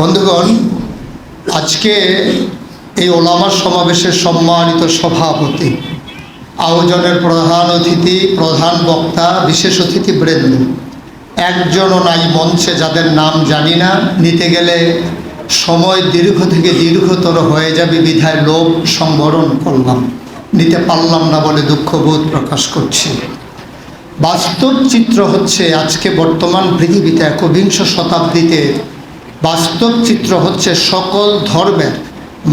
বন্ধুগণ, আজকে এই ওলামা সমাবেশের সম্মানিত সভাপতি, আয়োজনের প্রধান অতিথি, প্রধান বক্তা, বিশেষ অতিথি বৃন্দ, একজনও নাই মঞ্চে যাদের নাম জানি না, নিতে গেলে সময় দীর্ঘ থেকে দীর্ঘতর হয়ে যাবে বিধায় লোভ সংবরণ করলাম, নিতে পারলাম না বলে দুঃখবোধ প্রকাশ করছি। বাস্তব চিত্র হচ্ছে আজকে বর্তমান পৃথিবীতে একবিংশ শতাব্দীতে বাস্তব চিত্র হচ্ছে সকল ধর্মের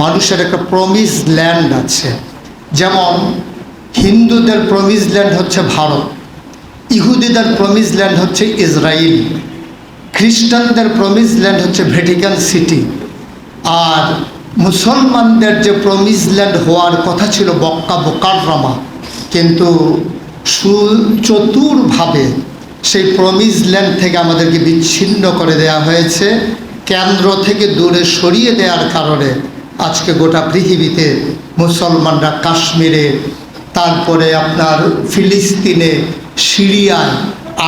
মানুষের একটা প্রমিস ল্যান্ড আছে। যেমন হিন্দুদের প্রমিস ল্যান্ড হচ্ছে ভারত, ইহুদিদের প্রমিস ল্যান্ড হচ্ছে ইসরায়েল খ্রিস্টানদের প্রমিস ল্যান্ড হচ্ছে ভ্যাটিকান সিটি আর মুসলমানদের যে প্রমিস ল্যান্ড হওয়ার কথা ছিল বক্কা বোকাররামা কিন্তু সুচতুরভাবে সেই প্রমিস ল্যান্ড থেকে আমাদেরকে বিচ্ছিন্ন করে দেয়া হয়েছে। কেন্দ্র থেকে দূরে সরিয়ে দেওয়ার কারণে আজকে গোটা পৃথিবীতে মুসলমানরা কাশ্মীরে, তারপরে আপনার ফিলিস্তিনে, সিরিয়ায়,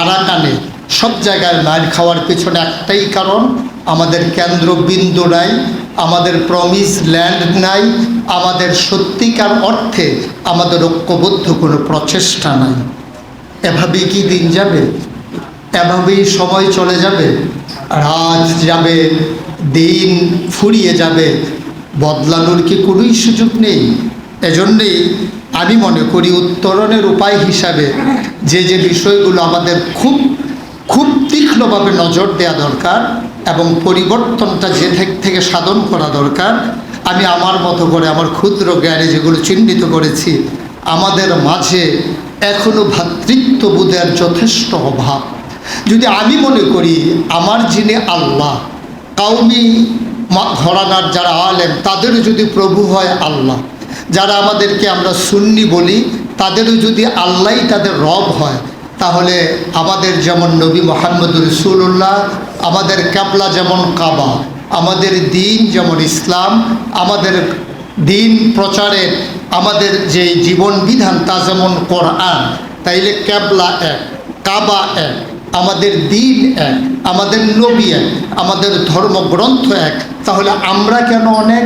আরাকানে সব জায়গায় মার খাওয়ার পেছনে একটাই কারণ, আমাদের কেন্দ্রবিন্দু নাই, আমাদের প্রমিস ল্যান্ড নাই, আমাদের সত্যিকার অর্থে আমাদের ঐক্যবদ্ধ কোনো প্রচেষ্টা নাই। এভাবেই কি দিন যাবে? এভাবেই সময় চলে যাবে? রাত যাবে, দিন ফুরিয়ে যাবে, বদলানোর কি কোনোই সুযোগ নেই? এজন্যেই আমি মনে করি উত্তরণের উপায় হিসাবে যে যে বিষয়গুলো আমাদের খুব খুব তীক্ষ্ণভাবে নজর দেওয়া দরকার এবং পরিবর্তনটা যে থেকে থেকে সাধন করা দরকার, আমি আমার মতো করে আমার ক্ষুদ্র জ্ঞানে যেগুলো চিহ্নিত করেছি, আমাদের মাঝে এখনও ভ্রাতৃত্ববোধের যথেষ্ট অভাব। যদি আমি মনে করি আমার যিনি আল্লাহ, কাউমি ঘরানার যারা আলেম, তাদেরও যদি প্রভু হয় আল্লাহ। যারা আমাদেরকে আমরা সুন্নি বলি, তাদেরও যদি আল্লাহই তাদের রব হয়, তাহলে আমাদের যেমন নবী মোহাম্মদ রসুল্লাহ আমাদের ক্যাবলা যেমন কাবা, আমাদের দিন যেমন ইসলাম, আমাদের দিন প্রচারের আমাদের যে জীবন বিধান তা যেমন কোরআন, তাইলে ক্যাবলা এক, কাবা এক। আমাদের দিন এক, আমাদের নবী এক, আমাদের ধর্মগ্রন্থ এক, তাহলে আমরা কেন অনেক?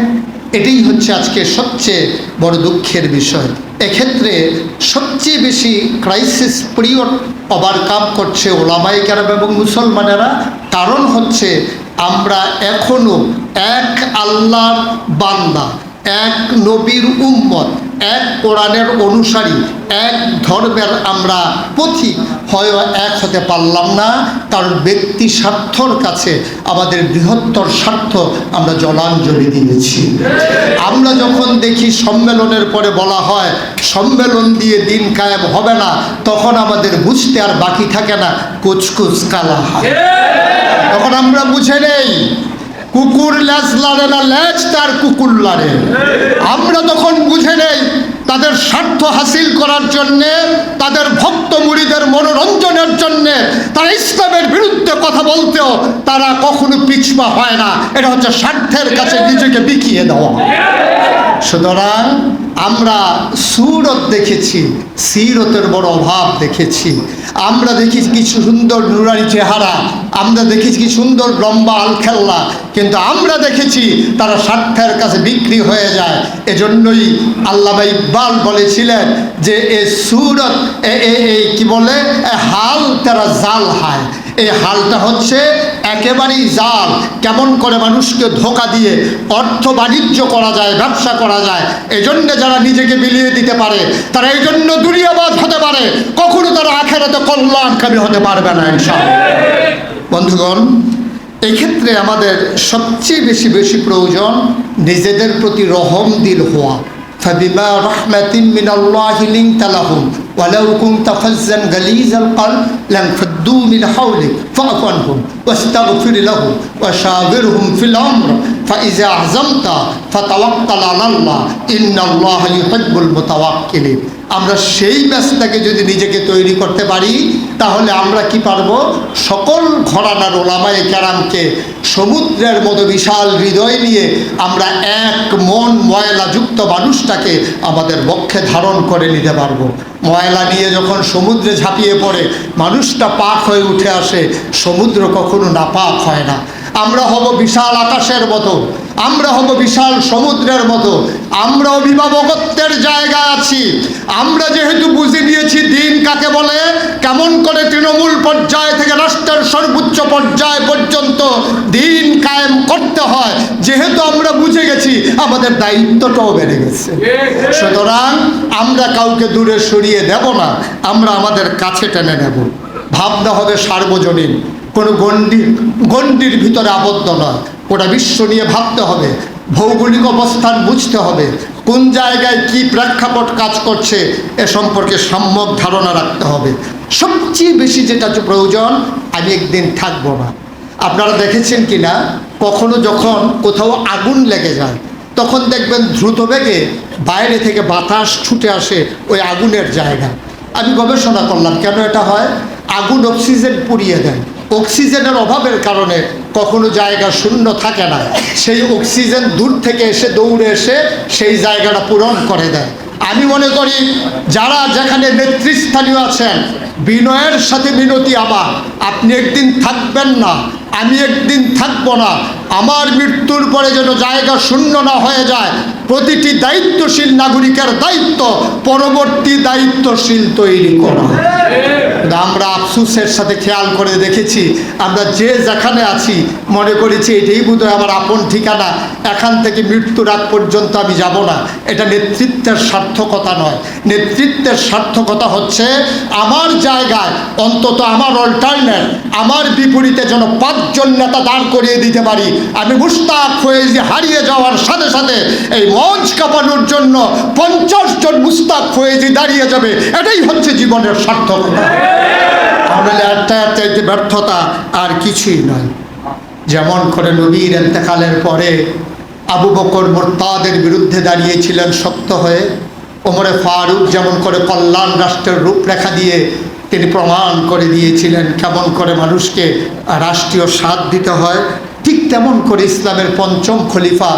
এটাই হচ্ছে আজকে সবচেয়ে বড় দুঃখের বিষয়। এক্ষেত্রে সবচেয়ে বেশি ক্রাইসিস পিরিয়ড ওভারকাম করছে ওলামাই কেরাম এবং মুসলমানেরা। কারণ হচ্ছে আমরা এখনও এক আল্লাহর বান্দা, এক নবীর উম্মত এক কোরআনের অনুসারী, এক ধর্মের আমরা পথিক হয় এক হতে পারলাম না কারণ ব্যক্তি স্বার্থর কাছে আমাদের বৃহত্তর স্বার্থ আমরা জলাঞ্জলি দিয়েছি। আমরা যখন দেখি সম্মেলনের পরে বলা হয়, সম্মেলন দিয়ে দিন কায়েম হবে না, তখন আমাদের বুঝতে আর বাকি থাকে না, কুচকুচ কালা হয় তখন আমরা বুঝে নেই কুকুর ল্যাজ লাড়ে না ল্যাজ তার কুকুর লাড়ে। আমরা তখন বুঝে নেই তাদের স্বার্থ হাসিল করার জন্যে, তাদের ভক্ত মুড়িদের মনোরঞ্জনের জন্যে, তারা ইসলামের বিরুদ্ধে কথা বলতেও তারা কখনো পিছপা হয় না। এটা হচ্ছে স্বার্থের কাছে নিজেকে বিকিয়ে দেওয়া। সুতরাং আমরা সুরত দেখেছি, সিরতের বড় অভাব দেখেছি। আমরা দেখেছি কি সুন্দর নুরানি চেহারা, আমরা দেখেছি কি সুন্দর লম্বা আলখেল্লা, কিন্তু আমরা দেখেছি তারা স্বার্থের কাছে বিক্রি হয়ে যায়। এজন্যই আল্লাহ ইকবাল বলেছিলেন যে, এ সুরত এই কি বলে? হাল তারা জাল হায়। এই হালটা হচ্ছে একেবারেই জাল। কেমন করে মানুষকে ধোকা দিয়ে অর্থ বাণিজ্য করা যায়, ব্যবসা করা যায়, এজন্য যারা নিজেকে বিলিয়ে দিতে পারে, তারা এই জন্য দুনিয়াবাদ হতে পারে। কখনো তারা আখেরাতে কল্যাণকামী হতে পারবে না ইনশাল বন্ধুগণ, এক্ষেত্রে আমাদের সবচেয়ে বেশি বেশি প্রয়োজন নিজেদের প্রতি রহম দিল হওয়া। ফাবিমা রহমাতিন মিনাল্লাহিলিং তালাহুম ولو كنت فزا غليظ القلب لانفضوا من حولك فاعف عنهم واستغفر لهم وشاورهم في الامر فاذا عزمت فتوكل على الله ان الله يحب المتوكلين আমরা সেই ব্যাসটাকে যদি নিজেকে তৈরি করতে পারি তাহলে আমরা কি পারবো সকল ঘরানার ওলামায়ে কেরামকে সমুদ্রের মতো বিশাল হৃদয় নিয়ে আমরা এক মন ময়লাযুক্ত মানুষটাকে আমাদের বক্ষে ধারণ করে নিতে পারবো ময়লা নিয়ে যখন সমুদ্রে ঝাঁপিয়ে পড়ে, মানুষটা পাক হয়ে উঠে আসে, সমুদ্র কখনো না পাক হয় না। আমরা হব বিশাল আকাশের মতো। আমরা হব বিশাল সমুদ্রের মতো। আমরা অভিভাবকত্বের জায়গায় আছি। আমরা যেহেতু বুঝে নিয়েছি দিন কাকে বলে, কেমন করে তৃণমূল পর্যায় থেকে রাষ্ট্রের সর্বোচ্চ পর্যায় পর্যন্ত দিন কায়েম করতে হয়, যেহেতু আমরা বুঝে গেছি আমাদের দায়িত্বটাও বেড়ে গেছে। সুতরাং আমরা কাউকে দূরে সরিয়ে দেব না, আমরা আমাদের কাছে টেনে নেব। ভাবনা হবে সার্বজনীন, কোনো গণ্ডির গণ্ডির ভিতরে আবদ্ধ নয়। গোটা বিশ্ব নিয়ে ভাবতে হবে, ভৌগোলিক অবস্থান বুঝতে হবে, কোন জায়গায় কি প্রেক্ষাপট কাজ করছে এ সম্পর্কে সম্যক ধারণা রাখতে হবে। সবচেয়ে বেশি যেটা প্রয়োজন, আমি একদিন থাকব না। আপনারা দেখেছেন কি না কখনো যখন কোথাও আগুন লেগে যায়, তখন দেখবেন দ্রুত বেগে বাইরে থেকে বাতাস ছুটে আসে ওই আগুনের জায়গা। আমি গবেষণা করলাম, কেন এটা হয়? আগুন অক্সিজেন পুড়িয়ে দেয়। অক্সিজেনের অভাবের কারণে কখনো জায়গা শূন্য থাকে না। সেই অক্সিজেন দূর থেকে এসে দৌড়ে এসে সেই জায়গাটা পূরণ করে দেয়। আমি মনে করি যারা যেখানে নেতৃস্থানীয় আছেন, বিনয়ের সাথে বিনতি আমার আপনি একদিন থাকবেন না, আমি একদিন থাকব না, আমার মৃত্যুর পরে যেন জায়গা শূন্য না হয়ে যায়, প্রতিটি দায়িত্বশীল নাগরিকের দায়িত্ব, পরবর্তী দায়িত্বশীল তৈরি করা। আমরা আফসুসের সাথে খেয়াল করে দেখেছি, আমরা যে যেখানে আছি, মনে করেছি এটাই বোধহয় আমার আপন ঠিকানা, এখান থেকে মৃত্যুর আগ পর্যন্ত আমি যাব না। এটা নেতৃত্বের সার্থকতা নয়। নেতৃত্বের সার্থকতা হচ্ছে আমার জায়গায়, অন্তত আমার অল্টারনেট, আমার বিপরীতে যেন পাঁচজন নেতা দাঁড় করিয়ে দিতে পারি। আমি মুস্তাক হয়ে যে হারিয়ে যাওয়ার সাথে সাথে এই মঞ্চ কাঁপানোর জন্য পঞ্চাশ জন মুস্তাক হয়ে যে দাঁড়িয়ে যাবে। এটাই হচ্ছে জীবনের সার্থকতা তাহলে একটা চাইতে ব্যর্থতা আর কিছুই নয়। যেমন করে নবীর এতেকালের পরে আবু বকর মোরতাদের বিরুদ্ধে দাঁড়িয়েছিলেন শক্ত হয়ে, ওমরে ফারুক যেমন করে কল্যাণ রাষ্ট্রের রূপরেখা দিয়ে তিনি প্রমাণ করে দিয়েছিলেন কেমন করে মানুষকে রাষ্ট্রীয় স্বাদ দিতে হয় ঠিক তেমন করে ইসলামের পঞ্চম খলিফা,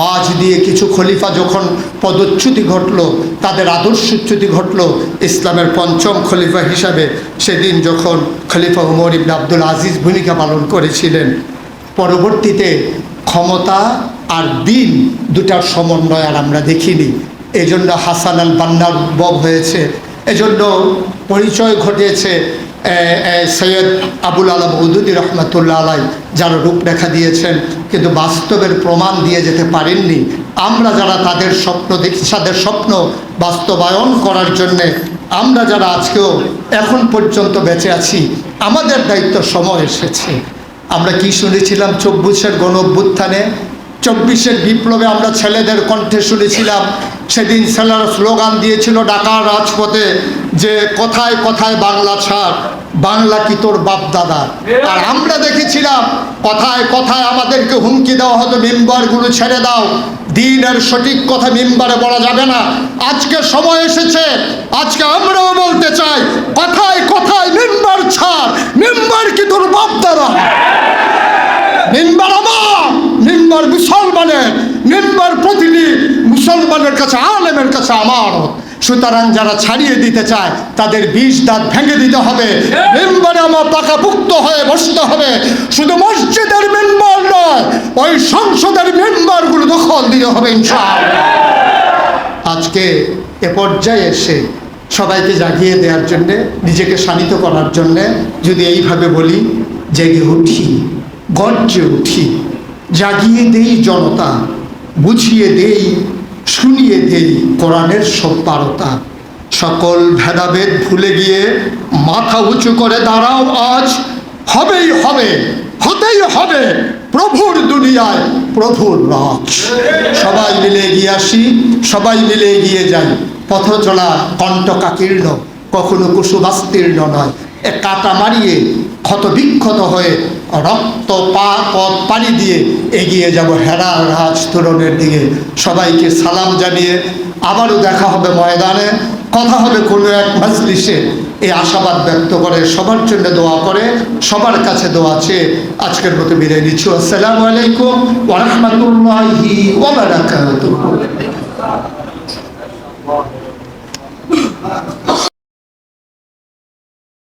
মাঝ দিয়ে কিছু খলিফা যখন পদচ্যুতি ঘটলো, তাদের আদর্শচ্যুতি ঘটলো, ইসলামের পঞ্চম খলিফা হিসাবে সেদিন যখন খলিফা উমর ইবনে আব্দুল আজিজ ভূমিকা পালন করেছিলেন, পরবর্তীতে ক্ষমতা আর দিন দুটার সমন্বয় আর আমরা দেখিনি। এজন্য হাসান আল বান্নার উদ্ভব হয়েছে, এজন্য পরিচয় ঘটিয়েছে সৈয়দ আবুল আলম উদুদি রহমতুল্লাহ আলাই যারা রূপরেখা দিয়েছেন, কিন্তু বাস্তবের প্রমাণ দিয়ে যেতে পারেননি। আমরা যারা তাদের স্বপ্ন দেখি, তাদের স্বপ্ন বাস্তবায়ন করার জন্যে আমরা যারা আজকেও এখন পর্যন্ত বেঁচে আছি, আমাদের দায়িত্ব সময় এসেছে। আমরা কি শুনেছিলাম চব্বিশের গণ চব্বিশের বিপ্লবে আমরা ছেলেদের কণ্ঠে শুনেছিলাম। সেদিন ছেলেরা স্লোগান দিয়েছিল ঢাকার রাজপথে যে, কথায় কথায় বাংলা ছাড়, বাংলা কি তোর বাপ দাদা? আর আমরা দেখেছিলাম, কথায় কথায় আমাদেরকে হুমকি দেওয়া হতো, মেম্বারগুলো ছেড়ে দাও। দিনের সঠিক কথা মেম্বারে বলা যাবে না। আজকে সময় এসেছে, আজকে আমরাও বলতে চাই কথায় কথায় মেম্বার ছাড় মেম্বার কি তোর বাপ দাদা মেম্বার আমার মেম্বার মুসলমানের মেম্বার প্রতিটি মুসলমানের কাছে আলেমের কাছে আমার। সুতরাং যারা ছাড়িয়ে দিতে চায় তাদের বিষ দাঁত ভেঙে দিতে হবে। মেম্বারে আমার পাকাপুক্ত হয়ে বসতে হবে। শুধু মসজিদের মেম্বার নয় ওই সংসদের মেম্বারগুলো দখল দিতে হবে ইনশাআল্লাহ। আজকে এ পর্যায়ে এসে সবাইকে জাগিয়ে দেওয়ার জন্যে নিজেকে শানিত করার জন্যে যদি এইভাবে বলি জেগে উঠি গর্জে উঠি। জাগিয়ে দেই জনতা, বুঝিয়ে দেই, শুনিয়ে দেই কোরআনের সব পারতা সকল ভেদাভেদ ভুলে গিয়ে মাথা উঁচু করে দাঁড়াও আজ। হবেই হবে, হতেই হবে প্রভুর দুনিয়ায় প্রভুর রাজ। সবাই মিলে এগিয়ে আসি, সবাই মিলে এগিয়ে যাই। পথ চলা কণ্ঠকাকীর্ণ কখনো কুসুবাস্তীর্ণ নয়। এ কাটা মারিয়ে ক্ষত বিক্ষত হয়ে রক্ত পা পথ পানি দিয়ে এগিয়ে যাব হেরা রাজ তোরণের দিকে। সবাইকে সালাম জানিয়ে আবারও দেখা হবে ময়দানে, কথা হবে কোনো এক মজলিসে। এই আশাবাদ ব্যক্ত করে, সবার জন্য দোয়া করে, সবার কাছে দোয়া চেয়ে আজকের মতো বিদায় নিচ্ছি। আসসালামু আলাইকুম ওরহমতুল্লাহি ওবরাকাতুহু